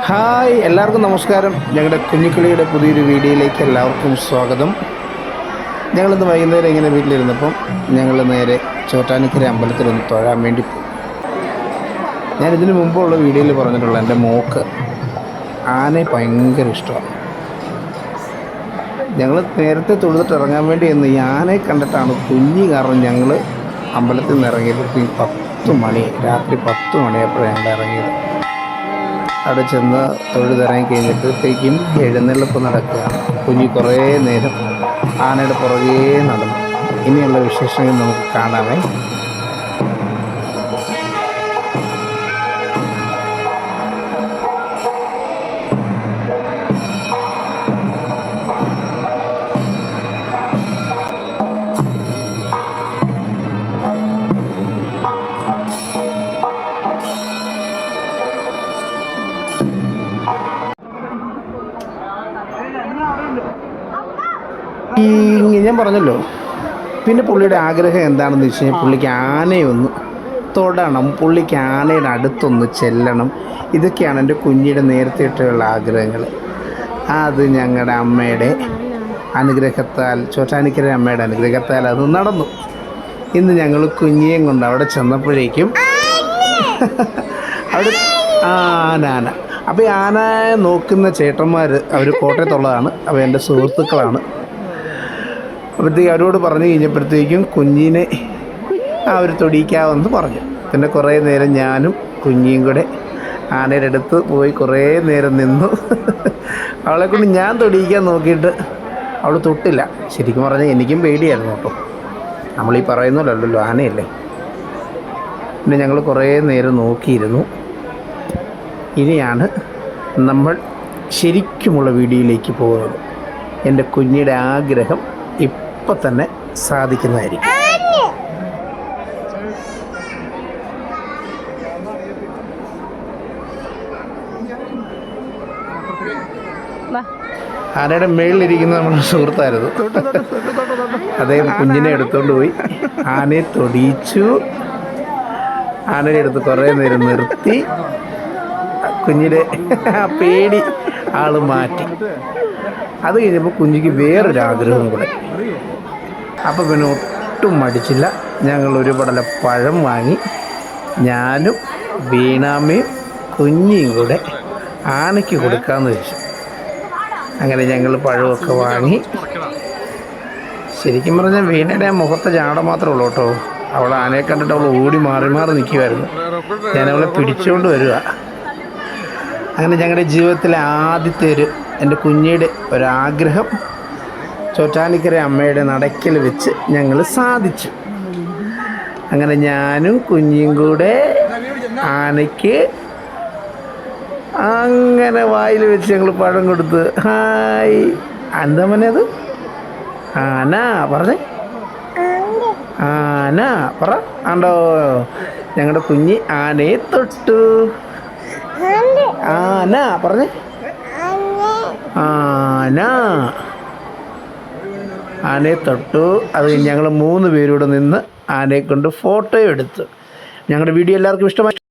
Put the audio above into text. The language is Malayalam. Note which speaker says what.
Speaker 1: ഹായ് എല്ലാവർക്കും നമസ്കാരം. ഞങ്ങളുടെ കുഞ്ഞിക്കിളിയുടെ പുതിയൊരു വീഡിയോയിലേക്ക് എല്ലാവർക്കും സ്വാഗതം. ഞങ്ങളിന്ന് വൈകുന്നേരം ഇങ്ങനെ വീട്ടിലിരുന്നപ്പം ഞങ്ങൾ നേരെ ചോറ്റാനിക്കര അമ്പലത്തിലൊന്ന് തൊഴാൻ വേണ്ടി ഞാൻ ഇതിനു മുമ്പുള്ള വീഡിയോയിൽ പറഞ്ഞിട്ടുള്ള എന്റെ മോക്ക് ആനയെ ഭയങ്കര ഇഷ്ടമാണ്. ഞങ്ങൾ നേരത്തെ തൊഴുതിട്ട് ഇറങ്ങാൻ വേണ്ടി എന്ന് ഈ ആനയെ കണ്ടിട്ടാണ് കുഞ്ഞി കാരണം ഞങ്ങൾ അമ്പലത്തിൽ നിന്ന് ഇറങ്ങിയപ്പോഴത്തേക്കും പത്ത് മണി രാത്രി പത്ത് മണിയായപ്പോഴാണ് ഞങ്ങൾ ഇറങ്ങിയത്. അവിടെ ചെന്ന് തൊഴുതിറങ്ങി കഴിഞ്ഞപ്പോഴത്തേക്കും എഴുന്നള്ളിപ്പ് നടക്കുക. കുഞ്ഞി കുറേ നേരം ആനയുടെ പുറകേ നടന്നു. ഇനിയുള്ള വിശേഷങ്ങൾ നമുക്ക് കാണാമേ. ഈ ഞാൻ പറഞ്ഞല്ലോ. പിന്നെ പുള്ളിയുടെ ആഗ്രഹം എന്താണെന്ന് വെച്ച് കഴിഞ്ഞാൽ പുള്ളിക്ക് ആനയൊന്ന് തൊടണം. പുള്ളിക്ക് ആനയുടെ അടുത്തൊന്ന് ചെല്ലണം. ഇതൊക്കെയാണ് എന്റെ കുഞ്ഞിയുടെ നേരത്തെ ഇട്ടുള്ള ആഗ്രഹങ്ങൾ അത് ഞങ്ങളുടെ അമ്മയുടെ അനുഗ്രഹത്താൽ ചോറ്റാനിക്കര അമ്മയുടെ അനുഗ്രഹത്താൽ അത് നടന്നു. ഇന്ന് ഞങ്ങൾ കുഞ്ഞിയും കൊണ്ട് അവിടെ ചെന്നപ്പോഴേക്കും അവിടെ ആന ആന അപ്പോൾ ഈ ആനയെ നോക്കുന്ന ചേട്ടന്മാർ അവർ കോട്ടയത്തുള്ളതാണ്. അപ്പോൾ എന്റെ സുഹൃത്തുക്കളാണ്. അപ്പോഴത്തേക്ക് അവരോട് പറഞ്ഞു കഴിഞ്ഞപ്പോഴത്തേക്കും കുഞ്ഞിനെ ആ ഒരു തൊടിയിക്കാമെന്ന് പറഞ്ഞു. പിന്നെ കുറേ നേരം ഞാനും കുഞ്ഞിയും കൂടെ ആനയുടെ അടുത്ത് പോയി കുറേ നേരം നിന്നു. അവളെ കൊണ്ട് ഞാൻ തൊടിയിക്കാൻ നോക്കിയിട്ട് അവൾ തൊട്ടില്ല. ശരിക്കും പറഞ്ഞാൽ എനിക്കും പേടിയായിരുന്നു കേട്ടോ. നമ്മളീ ഈ പറയുന്നല്ലോ ആനയല്ലേ? പിന്നെ ഞങ്ങൾ കുറേ നേരം നോക്കിയിരുന്നു. ഇനിയാണ് നമ്മൾ ശരിക്കുമുള്ള വീഡിയോയിലേക്ക് പോകുന്നത്. എന്റെ കുഞ്ഞിയുടെ ആഗ്രഹം ഇപ്പം തന്നെ സാധിക്കുന്നതായിരിക്കും. ആനയുടെ മേളിലിരിക്കുന്ന നമ്മുടെ സുഹൃത്തായിരുന്നു. അദ്ദേഹം കുഞ്ഞിനെ എടുത്തുകൊണ്ട് പോയി. ആനയെ തൊടിയിച്ചു. ആനയുടെ അടുത്ത് കുറേ നേരം നിർത്തി. കുഞ്ഞിനെ പേടി ആൾ മാറ്റി. അത് കഴിഞ്ഞപ്പോൾ കുഞ്ഞിക്ക് വേറൊരു ആഗ്രഹം കൂടെ. അപ്പോൾ പിന്നെ ഒട്ടും മടിച്ചില്ല. ഞങ്ങൾ ഒരു പടല പഴം വാങ്ങി. ഞാനും വീണാമ്മയും കുഞ്ഞിയും കൂടെ ആനയ്ക്ക് കൊടുക്കാമെന്ന് വെച്ചു. അങ്ങനെ ഞങ്ങൾ പഴമൊക്കെ വാങ്ങി. ശരിക്കും പറഞ്ഞാൽ വീണയുടെ മുഖത്തെ ചാട മാത്രമേ ഉള്ളൂ കേട്ടോ. അവൾ ആനയെ കണ്ടിട്ട് അവൾ ഓടി മാറി മാറി നിൽക്കുമായിരുന്നു ഞാനവളെ അവളെ പിടിച്ചുകൊണ്ട് വരിക അങ്ങനെ ഞങ്ങളുടെ ജീവിതത്തിലെ ആദ്യത്തെ ഒരു എന്റെ കുഞ്ഞിയുടെ ഒരാഗ്രഹം ചോറ്റാനിക്കര അമ്മയുടെ നടക്കിൽ വെച്ച് ഞങ്ങൾ സാധിച്ചു. അങ്ങനെ ഞാനും കുഞ്ഞിയും കൂടെ ആനയ്ക്ക് അങ്ങനെ വായിൽ വെച്ച് ഞങ്ങൾ പഴം കൊടുത്ത് ഹായ് എന്താ അത്? ആന പറഞ്ഞേ. ആന പറ. ആണ്ടോ? ഞങ്ങളുടെ കുഞ്ഞി ആനയെ തൊട്ടു. ആന പറഞ്ഞേ. ആന. ആനയെ തൊട്ടു. അത് ഞങ്ങൾ മൂന്ന് പേരൂടെ നിന്ന് ആനയെ കൊണ്ട് ഫോട്ടോ എടുത്തു. ഞങ്ങളുടെ വീഡിയോ എല്ലാവർക്കും ഇഷ്ടമായി